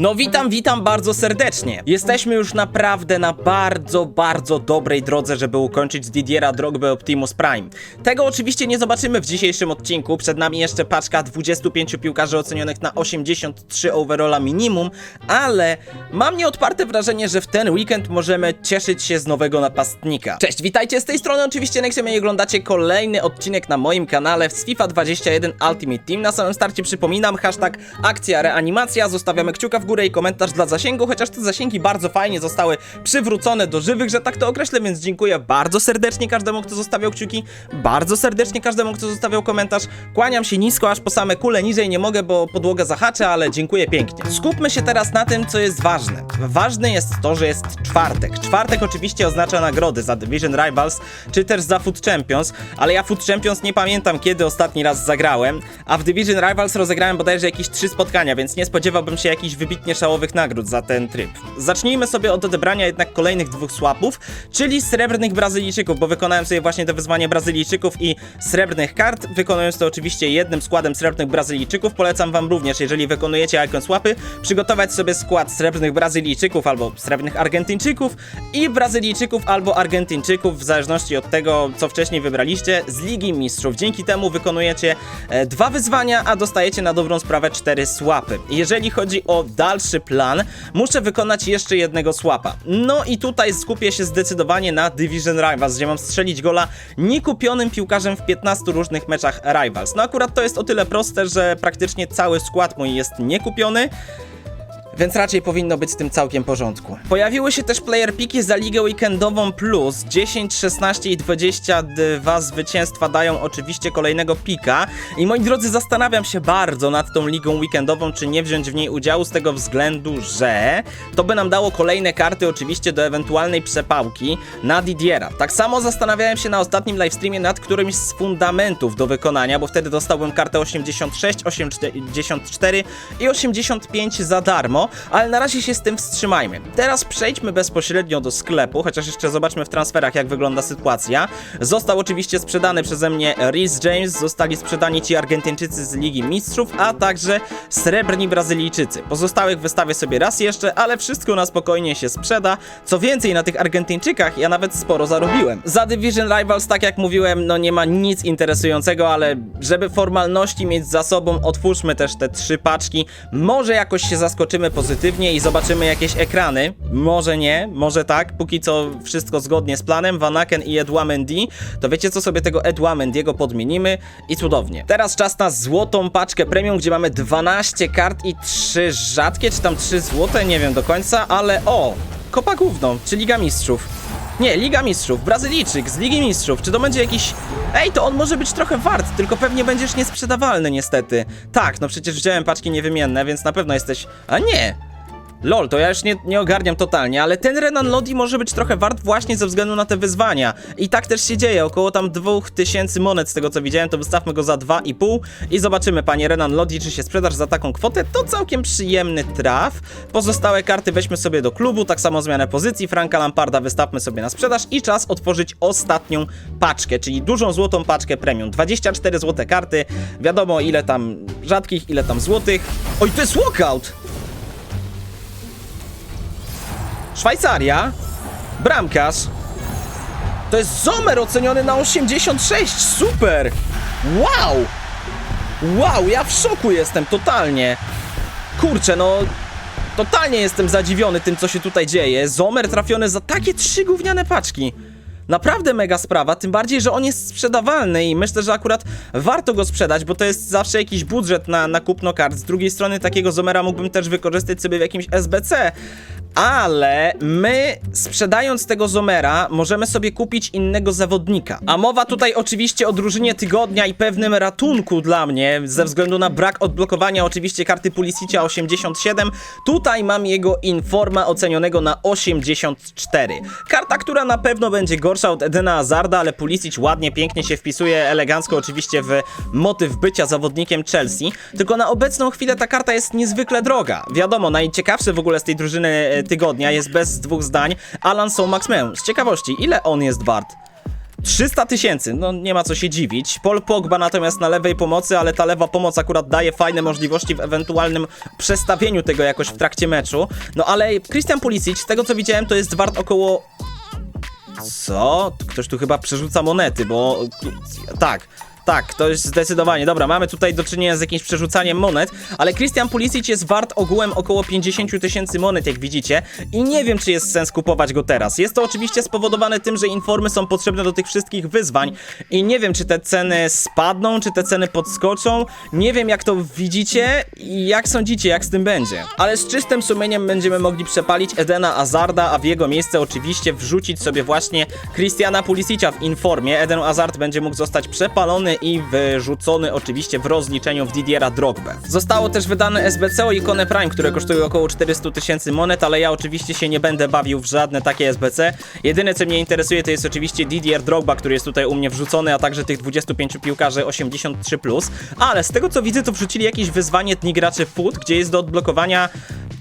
No witam, witam bardzo serdecznie. Jesteśmy już naprawdę na bardzo, bardzo dobrej drodze, żeby ukończyć z Didiera Drogbę Optimus Prime. Tego oczywiście nie zobaczymy w dzisiejszym odcinku. Przed nami jeszcze paczka 25 piłkarzy ocenionych na 83 overalla minimum, ale mam nieodparte wrażenie, że w ten weekend możemy cieszyć się z nowego napastnika. Cześć, witajcie z tej strony oczywiście Nexem i oglądacie kolejny odcinek na moim kanale z FIFA 21 Ultimate Team. Na samym starcie przypominam, hashtag akcja reanimacja, zostawiamy kciuka w górę i komentarz dla zasięgu, chociaż te zasięgi bardzo fajnie zostały przywrócone do żywych, że tak to określę, więc dziękuję bardzo serdecznie każdemu, kto zostawiał kciuki, bardzo serdecznie każdemu, kto zostawiał komentarz. Kłaniam się nisko, aż po same kule, niżej nie mogę, bo podłogę zahaczę, ale dziękuję pięknie. Skupmy się teraz na tym, co jest ważne. Ważne jest to, że jest czwartek. Czwartek oczywiście oznacza nagrody za Division Rivals, czy też za Food Champions, ale ja Food Champions nie pamiętam, kiedy ostatni raz zagrałem, a w Division Rivals rozegrałem bodajże jakieś trzy spotkania, więc nie spodziewałbym się jakichś wybitnie szałowych nagród za ten tryb. Zacznijmy sobie od odebrania jednak kolejnych dwóch swapów, czyli srebrnych Brazylijczyków, bo wykonałem sobie właśnie to wyzwanie Brazylijczyków i srebrnych kart, wykonując to oczywiście jednym składem srebrnych Brazylijczyków. Polecam wam również, jeżeli wykonujecie icon swapy, przygotować sobie skład srebrnych Brazylijczyków albo srebrnych Argentyńczyków i Brazylijczyków albo Argentyńczyków, w zależności od tego, co wcześniej wybraliście, z Ligi Mistrzów. Dzięki temu wykonujecie e, dwa wyzwania, a dostajecie na dobrą sprawę cztery swapy. Jeżeli chodzi o dalszy plan, muszę wykonać jeszcze jednego swapa. No i tutaj skupię się zdecydowanie na Division Rivals, gdzie mam strzelić gola niekupionym piłkarzem w 15 różnych meczach Rivals. No akurat to jest o tyle proste, że praktycznie cały skład mój jest niekupiony. Więc raczej powinno być z tym całkiem porządku. Pojawiły się też player piki za ligę weekendową plus 10, 16 i 22 zwycięstwa dają oczywiście kolejnego pika. I moi drodzy, zastanawiam się bardzo nad tą ligą weekendową, czy nie wziąć w niej udziału z tego względu, że to by nam dało kolejne karty oczywiście do ewentualnej przepałki na Didiera. Tak samo zastanawiałem się na ostatnim livestreamie nad którymś z fundamentów do wykonania, bo wtedy dostałbym kartę 86, 84 i 85 za darmo, ale na razie się z tym wstrzymajmy. Teraz przejdźmy bezpośrednio do sklepu, chociaż jeszcze zobaczmy w transferach jak wygląda sytuacja. Został oczywiście sprzedany przeze mnie Rhys James, zostali sprzedani ci Argentyńczycy z Ligi Mistrzów, a także srebrni Brazylijczycy. Pozostałych wystawię sobie raz jeszcze, ale wszystko na spokojnie się sprzeda. Co więcej, na tych Argentyńczykach ja nawet sporo zarobiłem. Za Division Rivals, tak jak mówiłem, no nie ma nic interesującego, ale żeby formalności mieć za sobą, otwórzmy też te trzy paczki. Może jakoś się zaskoczymy pozytywnie i zobaczymy jakieś ekrany. Może nie, może tak. Póki co wszystko zgodnie z planem. Vanaken i Edouard To wiecie co, sobie tego Edouard Mendiego podmienimy i cudownie. Teraz czas na złotą paczkę premium, gdzie mamy 12 kart i 3 rzadkie, czy tam 3 złote, nie wiem do końca, ale o! Kopa główną, czy Liga Mistrzów. Nie, Liga Mistrzów, Brazylijczyk z Ligi Mistrzów. Czy to będzie jakiś. Ej, to on może być trochę wart, tylko pewnie będziesz niesprzedawalny, niestety. Tak, no przecież wziąłem paczki niewymienne, więc na pewno jesteś. A nie! Lol, to ja już nie, nie ogarniam totalnie, ale ten Renan Lodi może być trochę wart właśnie ze względu na te wyzwania. I tak też się dzieje, około tam 2000 monet z tego co widziałem, to wystawmy go za 2,5 i zobaczymy, panie Renan Lodi, czy się sprzedasz za taką kwotę. To całkiem przyjemny traf. Pozostałe karty weźmy sobie do klubu, tak samo zmianę pozycji. Franka Lamparda wystawmy sobie na sprzedaż i czas otworzyć ostatnią paczkę, czyli dużą złotą paczkę premium. 24 złote karty, wiadomo ile tam rzadkich, ile tam złotych. Oj, to jest walkout! Szwajcaria. Bramkarz. To jest Zomer oceniony na 86. Super. Wow. Wow, ja w szoku jestem totalnie. Kurczę, no totalnie jestem zadziwiony tym, co się tutaj dzieje. Zomer trafiony za takie trzy gówniane paczki. Naprawdę mega sprawa, tym bardziej, że on jest sprzedawalny i myślę, że akurat warto go sprzedać, bo to jest zawsze jakiś budżet na, na kupno kart. Z drugiej strony takiego Zomera mógłbym też wykorzystać sobie w jakimś SBC, ale my sprzedając tego Zomera możemy sobie kupić innego zawodnika. A mowa tutaj oczywiście o drużynie tygodnia i pewnym ratunku dla mnie, ze względu na brak odblokowania oczywiście karty Pulisicia 87. Tutaj mam jego Informa ocenionego na 84. Karta, która na pewno będzie gorsza od Edena Hazarda, ale Pulisic ładnie, pięknie się wpisuje, elegancko oczywiście w motyw bycia zawodnikiem Chelsea. Tylko na obecną chwilę ta karta jest niezwykle droga. Wiadomo, najciekawszy w ogóle z tej drużyny e, tygodnia jest bez dwóch zdań Alan Maximeum. Z ciekawości, ile on jest wart? 300 tysięcy, no nie ma co się dziwić. Paul Pogba natomiast na lewej pomocy, ale ta lewa pomoc akurat daje fajne możliwości w ewentualnym przestawieniu tego jakoś w trakcie meczu. No ale Christian Pulisic, z tego co widziałem, to jest wart około co? Ktoś tu chyba przerzuca monety, bo... Tak. Tak, to jest zdecydowanie. Dobra, mamy tutaj do czynienia z jakimś przerzucaniem monet, ale Christian Pulisic jest wart ogółem około 50 tysięcy monet, jak widzicie, i nie wiem, czy jest sens kupować go teraz. Jest to oczywiście spowodowane tym, że informy są potrzebne do tych wszystkich wyzwań i nie wiem, czy te ceny spadną, czy te ceny podskoczą. Nie wiem, jak to widzicie i jak sądzicie, jak z tym będzie. Ale z czystym sumieniem będziemy mogli przepalić Edena Azarda, a w jego miejsce oczywiście wrzucić sobie właśnie Christiana Pulisicia w informie. Eden Hazard będzie mógł zostać przepalony i wyrzucony oczywiście w rozliczeniu w Didiera Drogbę. Zostało też wydane SBC o ikonę Prime, które kosztuje około 400 tysięcy monet, ale ja oczywiście się nie będę bawił w żadne takie SBC. Jedyne co mnie interesuje to jest oczywiście Didier Drogba, który jest tutaj u mnie wrzucony, a także tych 25 piłkarzy 83+. Ale z tego co widzę to wrzucili jakieś wyzwanie Dni Graczy Foot, gdzie jest do odblokowania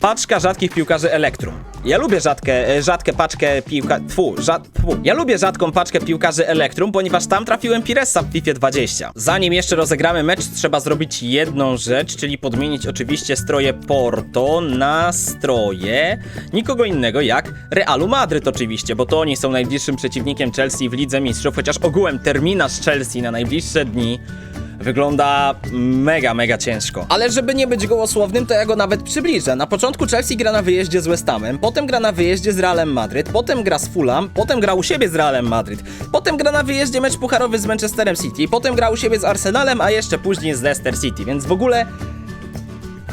Paczka rzadkich piłkarzy Elektrum. Ja lubię rzadkie, e, rzadkie paczkę piłka... Tfu, rzad... Tfu. Ja lubię rzadką paczkę piłkarzy Elektrum, ponieważ tam trafiłem Piresa w FIFA 20. Zanim jeszcze rozegramy mecz, trzeba zrobić jedną rzecz, czyli podmienić oczywiście stroje Porto na stroje nikogo innego jak Realu Madryt oczywiście, bo to oni są najbliższym przeciwnikiem Chelsea w Lidze Mistrzów, chociaż ogółem terminarz Chelsea na najbliższe dni Wygląda mega, mega ciężko. Ale żeby nie być gołosłownym, to ja go nawet przybliżę. Na początku Chelsea gra na wyjeździe z West Hamem, potem gra na wyjeździe z Realem Madryt, potem gra z Fulham, potem gra u siebie z Realem Madryt, potem gra na wyjeździe mecz pucharowy z Manchesterem City, potem gra u siebie z Arsenalem, a jeszcze później z Leicester City, więc w ogóle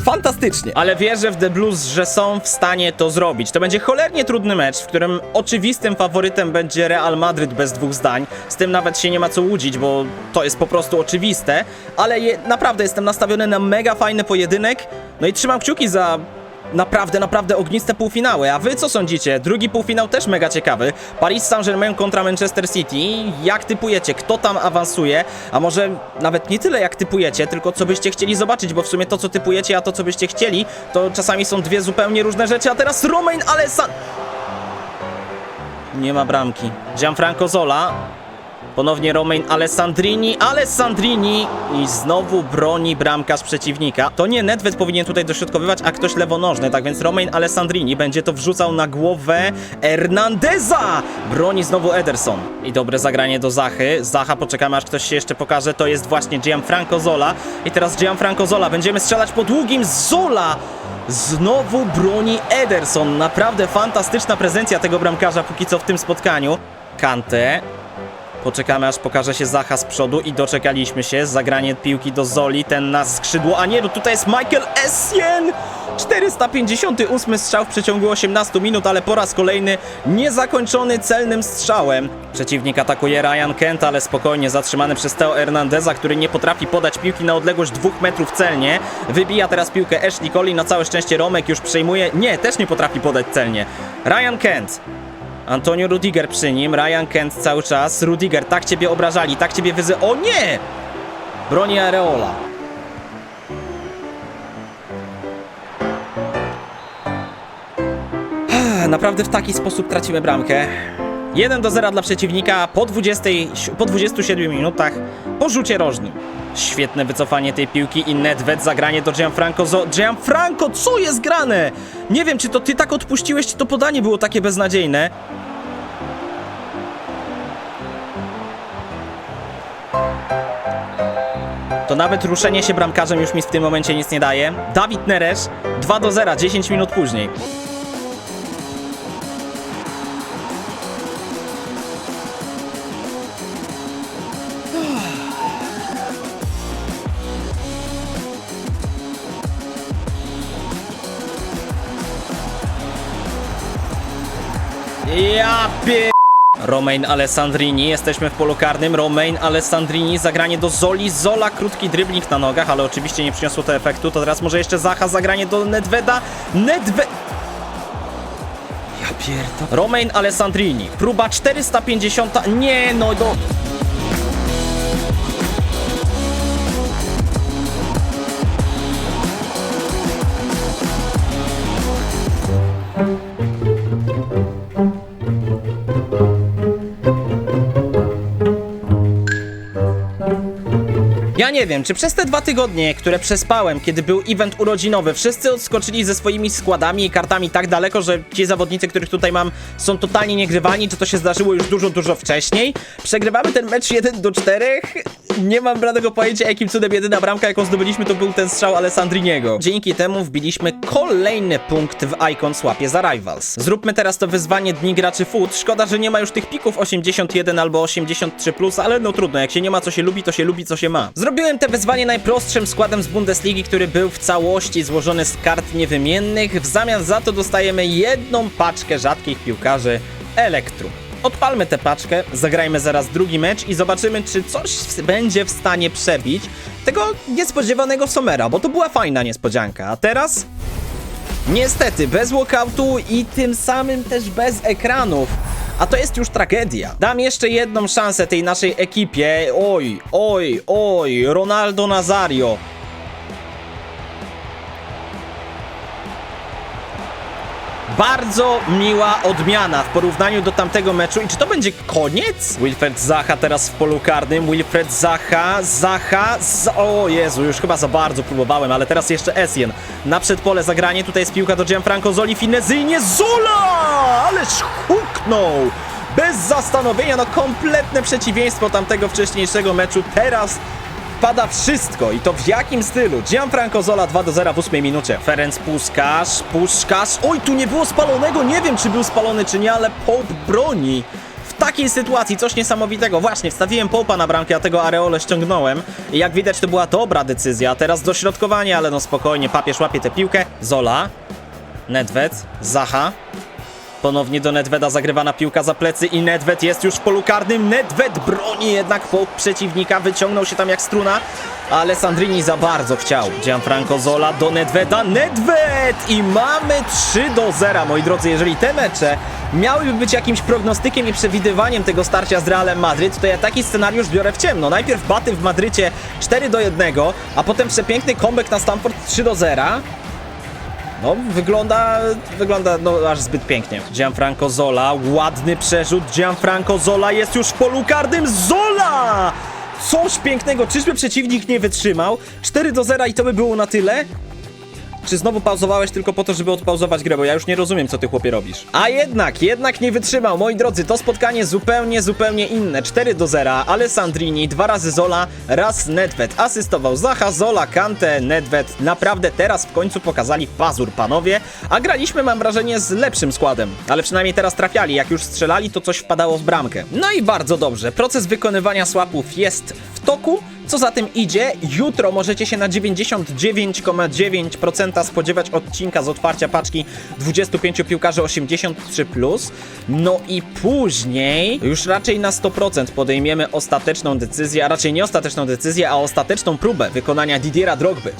fantastycznie. Ale wierzę w The Blues, że są w stanie to zrobić. To będzie cholernie trudny mecz, w którym oczywistym faworytem będzie Real Madryt bez dwóch zdań. Z tym nawet się nie ma co łudzić, bo to jest po prostu oczywiste. Ale je, naprawdę jestem nastawiony na mega fajny pojedynek. No i trzymam kciuki za naprawdę, naprawdę ogniste półfinały. A wy co sądzicie? Drugi półfinał też mega ciekawy. Paris Saint-Germain kontra Manchester City. Jak typujecie? Kto tam awansuje? A może nawet nie tyle jak typujecie, tylko co byście chcieli zobaczyć, bo w sumie to co typujecie, a to co byście chcieli, to czasami są dwie zupełnie różne rzeczy. A teraz Romain Alessan... Nie ma bramki. Gianfranco Zola. Ponownie Romain Alessandrini, Alessandrini i znowu broni bramkarz przeciwnika. To nie Nedved powinien tutaj dośrodkowywać, a ktoś lewonożny, tak więc Romain Alessandrini będzie to wrzucał na głowę Hernandeza! Broni znowu Ederson. I dobre zagranie do Zachy. Zacha, poczekamy aż ktoś się jeszcze pokaże, to jest właśnie Gianfranco Zola. I teraz Gianfranco Zola, będziemy strzelać po długim, Zola! Znowu broni Ederson. Naprawdę fantastyczna prezencja tego bramkarza póki co w tym spotkaniu. Kante, Poczekamy aż pokaże się Zacha z przodu i doczekaliśmy się. Zagranie piłki do Zoli, ten na skrzydło, a nie, no tutaj jest Michael Essien! 458 strzał w przeciągu 18 minut, ale po raz kolejny niezakończony celnym strzałem. Przeciwnik atakuje Ryan Kent, ale spokojnie zatrzymany przez Teo Hernandeza, który nie potrafi podać piłki na odległość dwóch metrów celnie. Wybija teraz piłkę Ashley Cole, na całe szczęście Romek już przejmuje. Nie, też nie potrafi podać celnie. Ryan Kent Antonio Rudiger przy nim, Ryan Kent cały czas. Rudiger, tak ciebie obrażali, tak ciebie wyzy... O nie! Broni Areola. Naprawdę w taki sposób tracimy bramkę. 1 do 0 dla przeciwnika po, 20, po 27 minutach po rzucie rożnym. Świetne wycofanie tej piłki i Nedved zagranie do Gianfranco. Zo Gianfranco, co jest grane? Nie wiem, czy to ty tak odpuściłeś, czy to podanie było takie beznadziejne. To nawet ruszenie się bramkarzem już mi w tym momencie nic nie daje. Dawid Neresz 2 do 0, 10 minut później. Ja pie... Romain Alessandrini, jesteśmy w polu karnym. Romain Alessandrini, zagranie do Zoli. Zola, krótki dribbling na nogach, ale oczywiście nie przyniosło to efektu. To teraz może jeszcze Zacha, zagranie do Nedveda. Nedved... Ja pierdolę. Romain Alessandrini, próba 450. Nie, no do... nie wiem, czy przez te dwa tygodnie, które przespałem, kiedy był event urodzinowy, wszyscy odskoczyli ze swoimi składami i kartami tak daleko, że ci zawodnicy, których tutaj mam, są totalnie niegrywani, czy to się zdarzyło już dużo, dużo wcześniej. Przegrywamy ten mecz 1 do 4. Nie mam bladego pojęcia, jakim cudem jedyna bramka, jaką zdobyliśmy, to był ten strzał Alessandriniego. Dzięki temu wbiliśmy kolejny punkt w Icon Swapie za Rivals. Zróbmy teraz to wyzwanie Dni Graczy Food. Szkoda, że nie ma już tych pików 81 albo 83+, plus, ale no trudno, jak się nie ma co się lubi, to się lubi co się ma. Zrobiłem te wyzwanie najprostszym składem z Bundesligi, który był w całości złożony z kart niewymiennych. W zamian za to dostajemy jedną paczkę rzadkich piłkarzy Elektrum. Odpalmy tę paczkę, zagrajmy zaraz drugi mecz i zobaczymy, czy coś będzie w stanie przebić tego niespodziewanego Somera, bo to była fajna niespodzianka. A teraz Niestety, bez walkoutu i tym samym też bez ekranów. A to jest już tragedia. Dam jeszcze jedną szansę tej naszej ekipie. Oj, oj, oj, Ronaldo Nazario. Bardzo miła odmiana w porównaniu do tamtego meczu. I czy to będzie koniec? Wilfred Zaha teraz w polu karnym. Wilfred Zaha, Zaha, z... o Jezu, już chyba za bardzo próbowałem, ale teraz jeszcze Essien. Na przedpole zagranie, tutaj jest piłka do Gianfranco Zoli, finezyjnie Zola! Ależ huknął! Bez zastanowienia, no kompletne przeciwieństwo tamtego wcześniejszego meczu. Teraz pada wszystko i to w jakim stylu? Gianfranco Zola 2 do 0 w 8 minucie. Ferenc Puskasz, Puszkasz. Oj, tu nie było spalonego, nie wiem czy był spalony czy nie, ale Pope broni. W takiej sytuacji coś niesamowitego. Właśnie, wstawiłem Popa na bramkę, a tego Areole ściągnąłem. I jak widać to była dobra decyzja. Teraz dośrodkowanie, ale no spokojnie, papież łapie tę piłkę. Zola, Nedved, Zaha. Ponownie do Nedveda zagrywana piłka za plecy i Nedved jest już w polu karnym. Nedved broni jednak po przeciwnika, wyciągnął się tam jak struna, ale Sandrini za bardzo chciał. Gianfranco Zola do Nedveda. Nedved! I mamy 3 do 0, moi drodzy. Jeżeli te mecze miałyby być jakimś prognostykiem i przewidywaniem tego starcia z Realem Madryt, to ja taki scenariusz biorę w ciemno. Najpierw baty w Madrycie 4 do 1, a potem przepiękny comeback na Stamford 3 do 0. No, wygląda, wygląda no aż zbyt pięknie. Gianfranco Zola, ładny przerzut. Gianfranco Zola jest już w polu karnym. Zola! Coś pięknego, czyżby przeciwnik nie wytrzymał? 4 do 0 i to by było na tyle? Czy znowu pauzowałeś tylko po to, żeby odpauzować grę, bo ja już nie rozumiem, co ty chłopie robisz. A jednak, jednak nie wytrzymał. Moi drodzy, to spotkanie zupełnie, zupełnie inne. 4 do 0, Alessandrini, dwa razy Zola, raz Nedved. Asystował Zaha, Zola, Kante, Nedved. Naprawdę teraz w końcu pokazali pazur, panowie. A graliśmy, mam wrażenie, z lepszym składem. Ale przynajmniej teraz trafiali. Jak już strzelali, to coś wpadało w bramkę. No i bardzo dobrze. Proces wykonywania słapów jest w toku. Co za tym idzie, jutro możecie się na 99,9% spodziewać odcinka z otwarcia paczki 25 piłkarzy 83+. No i później już raczej na 100% podejmiemy ostateczną decyzję, a raczej nie ostateczną decyzję, a ostateczną próbę wykonania Didiera Drogby.